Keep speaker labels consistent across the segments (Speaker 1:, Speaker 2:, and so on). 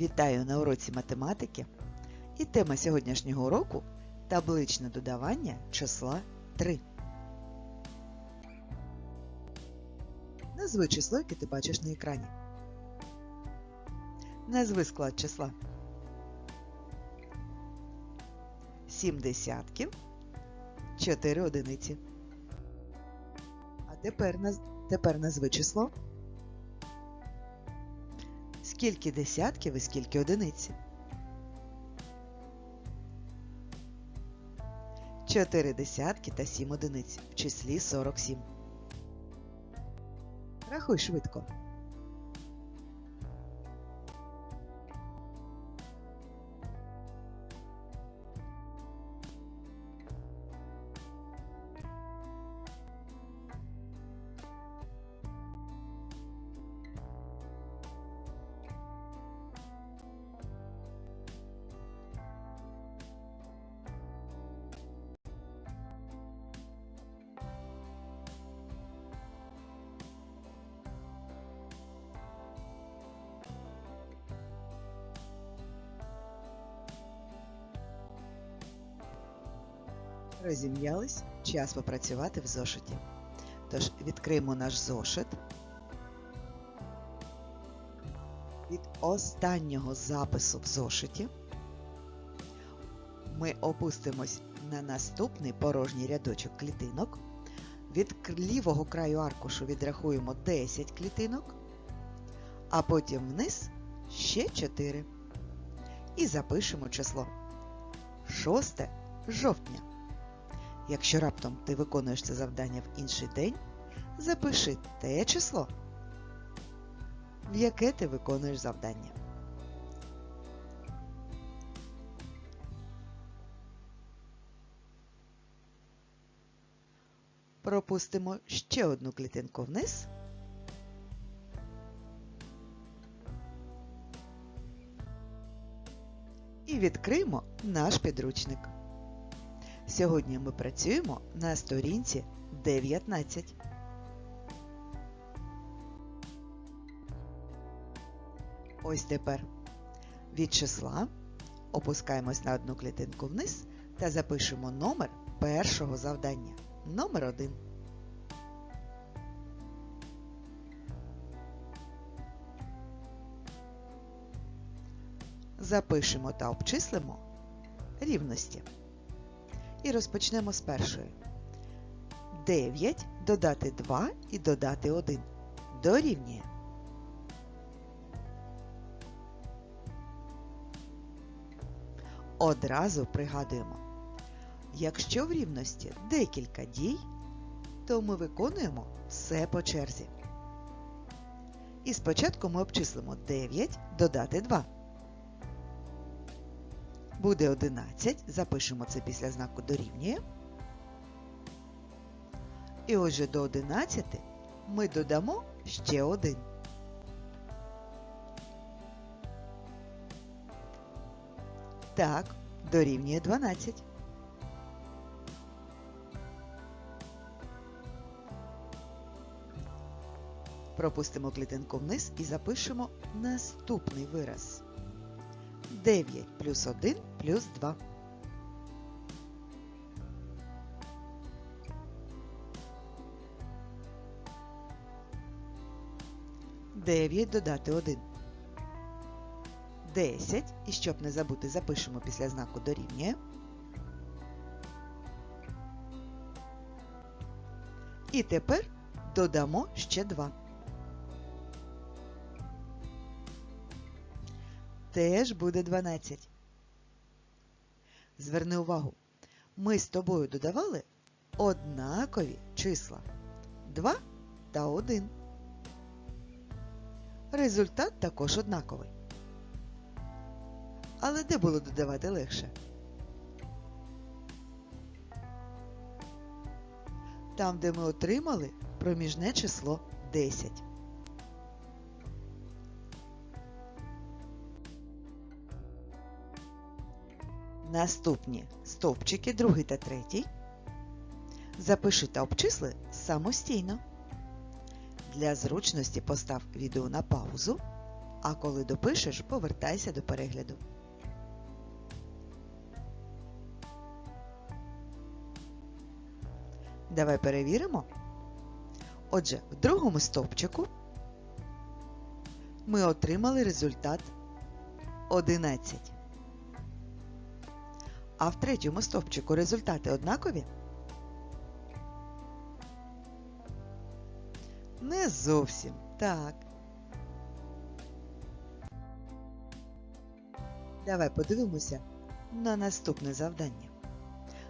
Speaker 1: Вітаю на уроці математики. І тема сьогоднішнього уроку табличне додавання числа 3. Назви число, яке ти бачиш на екрані. Назви склад числа. 7 десятків, 4 одиниці. А тепер, тепер назви число. Скільки десятків і скільки одиниць? Чотири десятки та сім одиниць в числі 47. Рахуй швидко. Розім'ялись, час попрацювати в зошиті. Тож відкриємо наш зошит. Від останнього запису в зошиті ми опустимось на наступний порожній рядочок клітинок. Від лівого краю аркушу відрахуємо 10 клітинок, а потім вниз ще 4. І запишемо число 6 жовтня. Якщо раптом ти виконуєш це завдання в інший день, запиши те число, в яке ти виконуєш завдання. Пропустимо ще одну клітинку вниз. І відкриємо наш підручник. Сьогодні ми працюємо на сторінці 19. Ось тепер від числа опускаємось на одну клітинку вниз та запишемо номер першого завдання. Номер 1. Запишемо та обчислимо рівності. І розпочнемо з першої. 9 додати 2 і додати 1. Дорівнює. Одразу пригадуємо. Якщо в рівності декілька дій, то ми виконуємо все по черзі. І спочатку ми обчислимо 9 додати 2. Буде 11, запишемо це після знаку дорівнює. І отже до 11 ми додамо ще один. Так, дорівнює 12. Пропустимо клітинку вниз і запишемо наступний вираз. 9 плюс 1 плюс 2. Дев'ять додати 1. 10. І щоб не забути, запишемо після знаку дорівнює. І тепер додамо ще 2. Теж буде 12. Зверни увагу, ми з тобою додавали однакові числа 2 та 1. Результат також однаковий. Але де було додавати легше? Там, де ми отримали проміжне число 10. Наступні стовпчики, другий та третій. Запиши та обчисли самостійно. Для зручності постав відео на паузу А коли допишеш, повертайся до перегляду. Давай перевіримо. Отже, в другому стовпчику ми отримали результат 11. А в третьому стовпчику результати однакові? Не зовсім так. Давай подивимося на наступне завдання.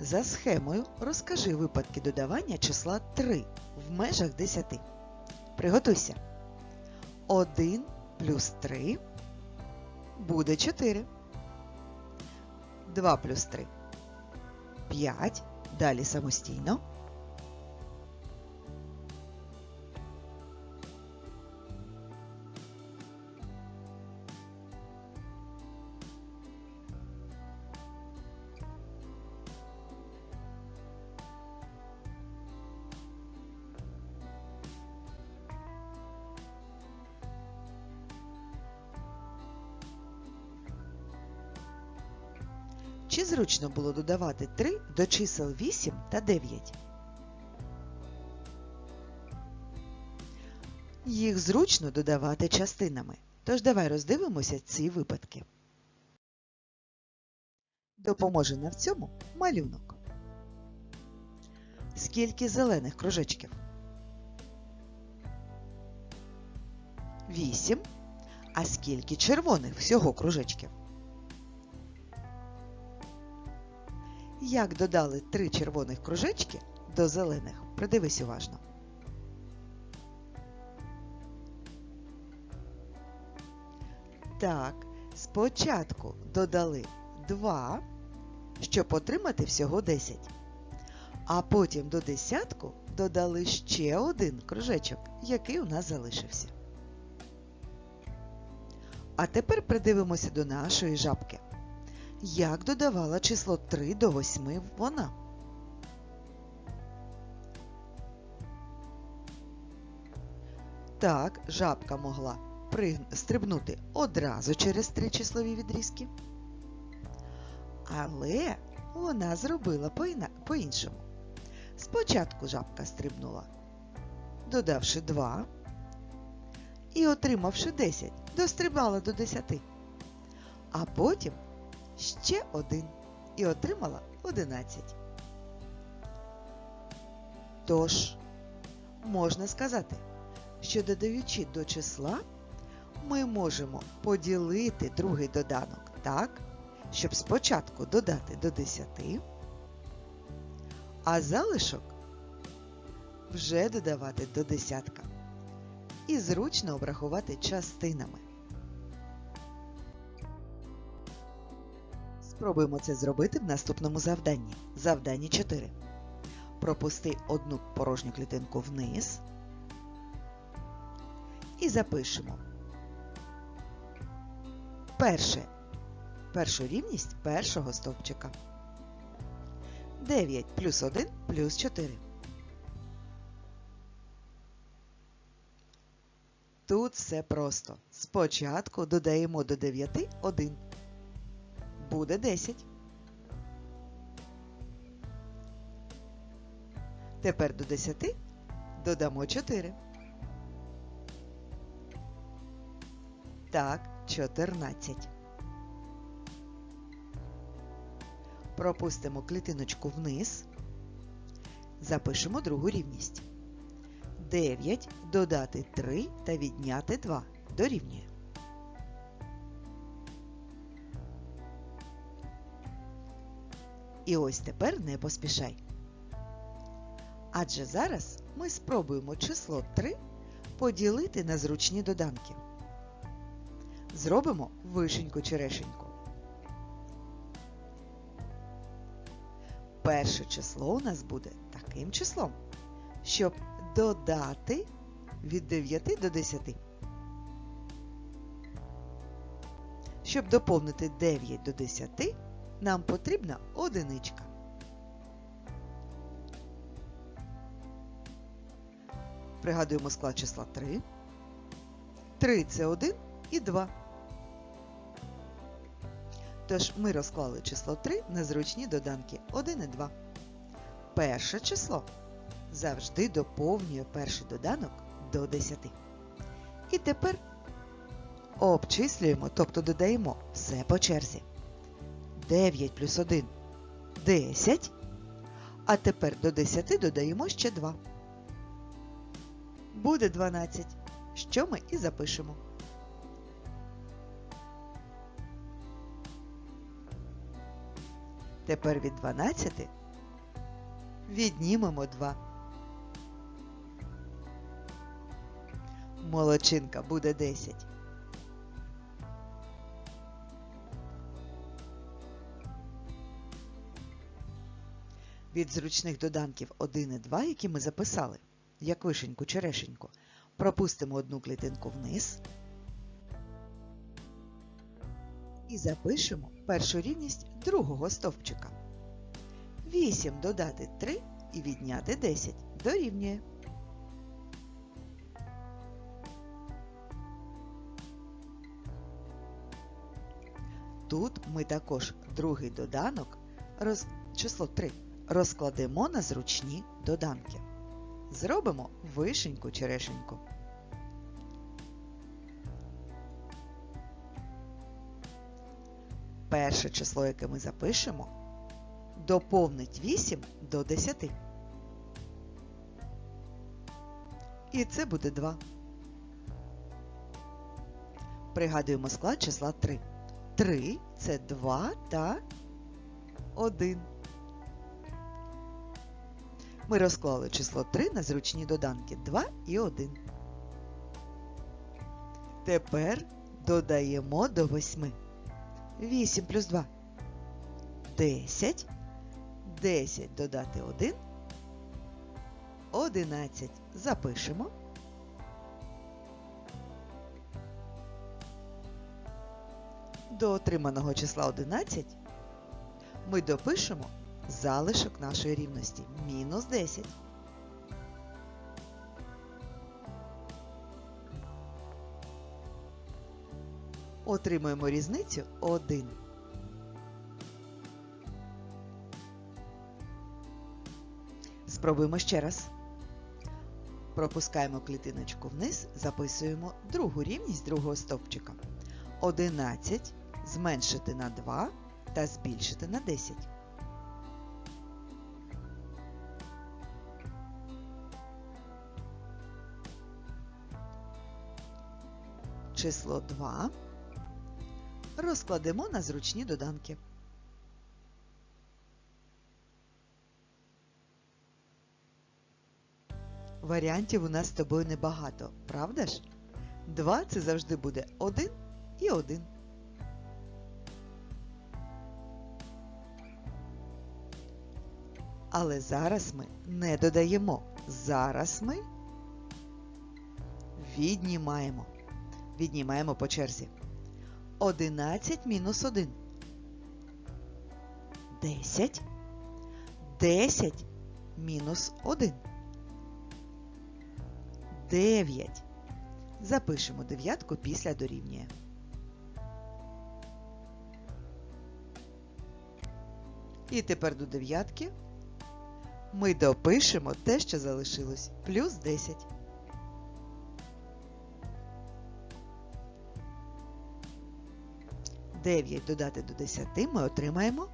Speaker 1: За схемою розкажи випадки додавання числа 3 в межах 10. Приготуйся. 1 плюс 3 буде 4. 2 плюс 3 5. Далі самостійно. Чи зручно було додавати 3 до чисел 8 та 9? Їх зручно додавати частинами. Тож давай роздивимося ці випадки. Допоможе нам в цьому малюнок. Скільки зелених кружечків? 8. А скільки червоних всього кружечків? Як додали три червоних кружечки до зелених, придивись уважно. Так, спочатку додали 2, щоб отримати всього 10. А потім до десятку додали ще один кружечок, який у нас залишився. А тепер придивимося до нашої жабки. Як додавала число 3 до 8 вона? Так, жабка могла стрибнути одразу через три числові відрізки. Але вона зробила по-іншому. Спочатку жабка стрибнула, додавши 2 і отримавши 10, дострибала до 10. А потім ще один і отримала 11. Тож, можна сказати, що додаючи до числа, ми можемо поділити другий доданок так, щоб спочатку додати до 10, а залишок вже додавати до десятка. І зручно обрахувати частинами. Спробуємо це зробити в наступному завданні. Завданні 4. Пропусти одну порожню клітинку вниз і запишемо. Перше. Першу рівність першого стовпчика. 9 плюс 1 плюс 4. Тут все просто. Спочатку додаємо до 9 1 буде 10. Тепер до 10 додамо 4. Так, 14. Пропустимо клітиночку вниз. Запишемо другу рівність. 9 додати 3 та відняти 2 дорівнює. І ось тепер не поспішай. Адже зараз ми спробуємо число 3 поділити на зручні доданки. Зробимо вишеньку-черешеньку. Перше число у нас буде таким числом, щоб додати від 9 до 10. Щоб доповнити 9 до 10, нам потрібна одиничка. Пригадуємо склад числа 3. 3 це 1, і 2. Тож ми розклали число 3 на зручні доданки 1 і 2. Перше число завжди доповнює перший доданок до 10. І тепер обчислюємо, тобто додаємо все по черзі. 9 плюс 1 – 10. А тепер до 10 додаємо ще 2. Буде 12, що ми і запишемо. Тепер від 12 віднімемо 2. Молодчинка буде 10. Від зручних доданків 1 і 2, які ми записали, як вишеньку черешеньку, пропустимо одну клітинку вниз і запишемо першу рівність другого стовпчика. 8 додати 3 і відняти 10 дорівнює. Тут ми також другий доданок, роз... число 3, розкладемо на зручні доданки. Зробимо вишеньку черешеньку. Перше число, яке ми запишемо, доповнить 8 до 10. І це буде 2. Пригадуємо склад числа 3. 3 це 2 та 1. Ми розклали число 3 на зручні доданки 2 і 1. Тепер додаємо до 8. 8 плюс 2 10. 10 додати 1. 11. Запишемо. До отриманого числа 11 ми допишемо залишок нашої рівності мінус 10. Отримуємо різницю 1. Спробуємо ще раз. Пропускаємо клітиночку вниз, записуємо другу рівність другого стовпчика. 11 зменшити на 2 та збільшити на 10. Число 2 розкладемо на зручні доданки. Варіантів у нас з тобою небагато, правда ж? 2 це завжди буде 1 і 1. Але зараз ми не додаємо. Зараз ми віднімаємо. Віднімаємо по черзі. 11 мінус 1. 10. 10 мінус 1. 9. Запишемо дев'ятку після дорівнює. І тепер до дев'ятки ми допишемо те, що залишилось. Плюс 10. Дев'ять додати до 10 ми отримаємо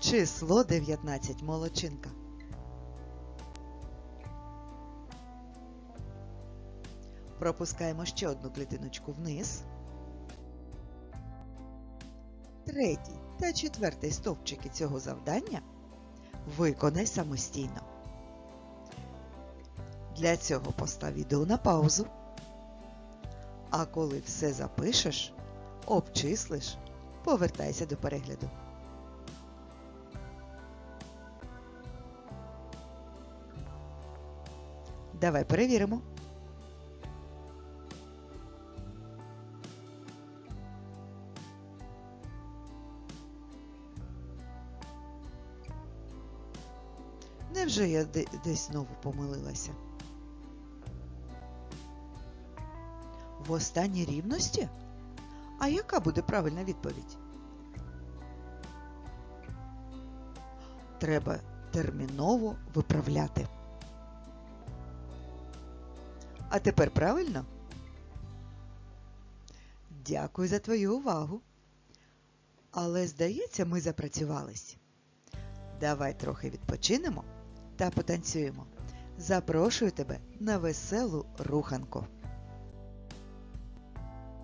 Speaker 1: число 19 молодчинка. Пропускаємо ще одну клітиночку вниз. Третій та четвертий стовпчики цього завдання виконай самостійно. Для цього постав відео на паузу. А коли все запишеш, обчислиш, повертайся до перегляду. Давай перевіримо. Невже я десь знову помилилася? в останній рівності? А яка буде правильна відповідь? Треба терміново виправляти. А тепер правильно? Дякую за твою увагу. Але, здається, ми запрацювались. Давай трохи відпочинемо та потанцюємо. Запрошую тебе на веселу руханку.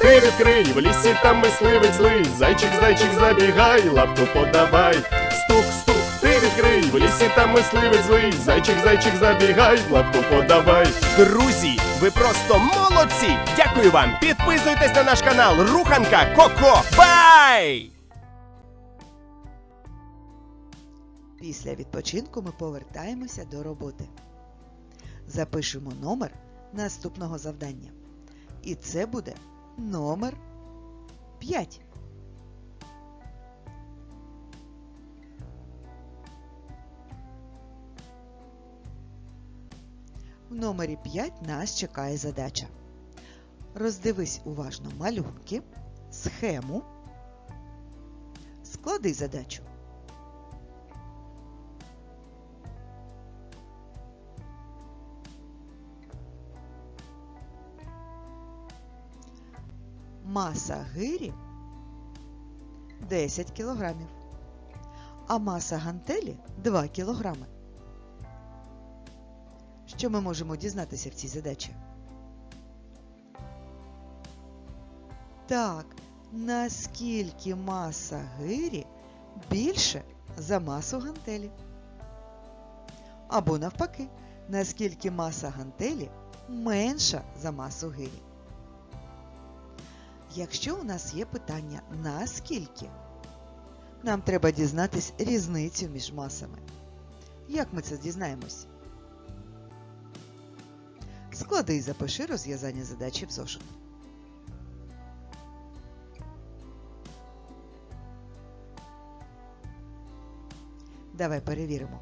Speaker 2: ти відкрий, в лісі там мисливець злий. Зайчик, зайчик, забігай, лапку подавай. Стук, стук, ти відкрий, в лісі там мисливець злий. Зайчик, зайчик, забігай, лапку подавай. Друзі, ви просто молодці! Дякую вам! Підписуйтесь на наш канал Руханка Коко. Бай!
Speaker 1: Після відпочинку ми повертаємося до роботи. Запишемо номер наступного завдання. І це буде номер 5. В номері 5 нас чекає задача. Роздивись уважно малюнки, схему, склади задачу. Маса гирі 10 кілограмів, а маса гантелі 2 кілограми. Що ми можемо дізнатися в цій задачі? Так, наскільки маса гирі більше за масу гантелі? Або навпаки, наскільки маса гантелі менша за масу гирі? Якщо у нас є питання наскільки, нам треба дізнатись різницю між масами. Як ми це дізнаємось? Склади і запиши розв'язання задачі в зошит. Давай перевіримо.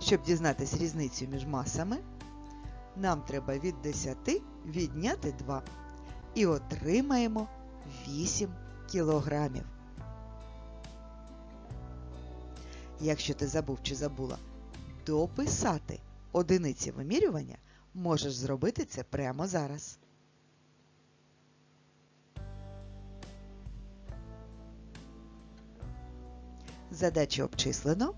Speaker 1: Щоб дізнатись різницю між масами, нам треба від 10 відняти 2 і отримаємо 8 кілограмів. Якщо ти забув чи забула дописати одиниці вимірювання, можеш зробити це прямо зараз. Задачу обчислено.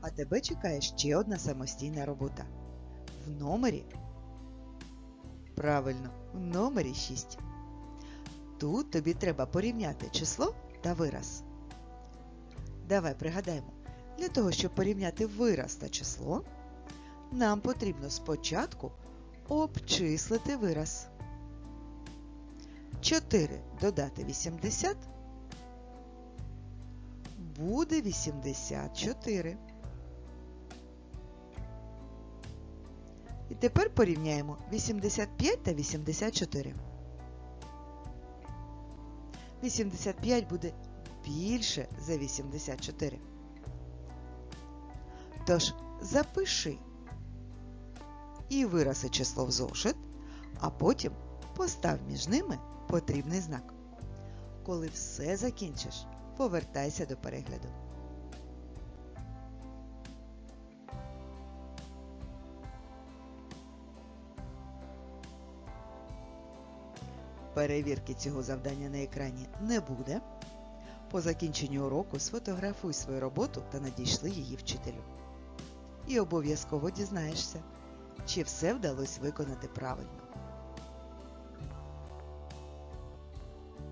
Speaker 1: А тебе чекає ще одна самостійна робота. В номері Правильно, в номері 6. Тут тобі треба порівняти число та вираз. Давай пригадаємо, для того, щоб порівняти вираз та число, нам потрібно спочатку обчислити вираз. 4 додати 80 буде 84. Тепер порівняємо 85 та 84. 85 буде більше за 84. Тож запиши і вирази число в зошит, а потім постав між ними потрібний знак. Коли все закінчиш, повертайся до перегляду. Перевірки цього завдання на екрані не буде. По закінченню уроку сфотографуй свою роботу та надійшли її вчителю. І обов'язково дізнаєшся, чи все вдалося виконати правильно.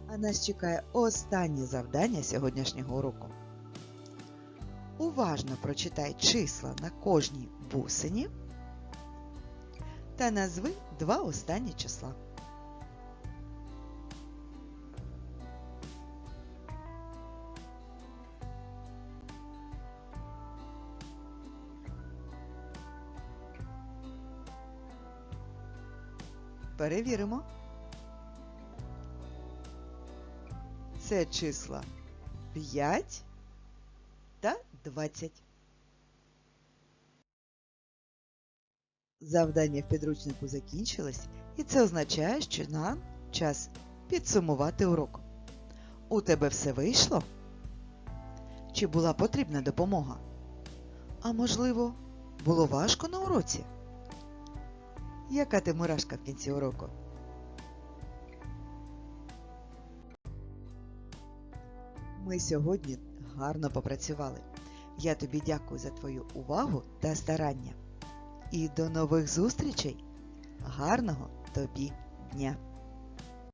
Speaker 1: А нас чекає останнє завдання сьогоднішнього уроку. Уважно прочитай числа на кожній бусині та назви два останні числа. Перевіримо. Це числа 5 та 20. Завдання в підручнику закінчилось, і це означає, що нам час підсумувати урок. У тебе все вийшло? Чи була потрібна допомога? А можливо, було важко на уроці? Яка ти мурашка в кінці уроку? Ми сьогодні гарно попрацювали. Я тобі дякую за твою увагу та старання. І до нових зустрічей! Гарного тобі дня!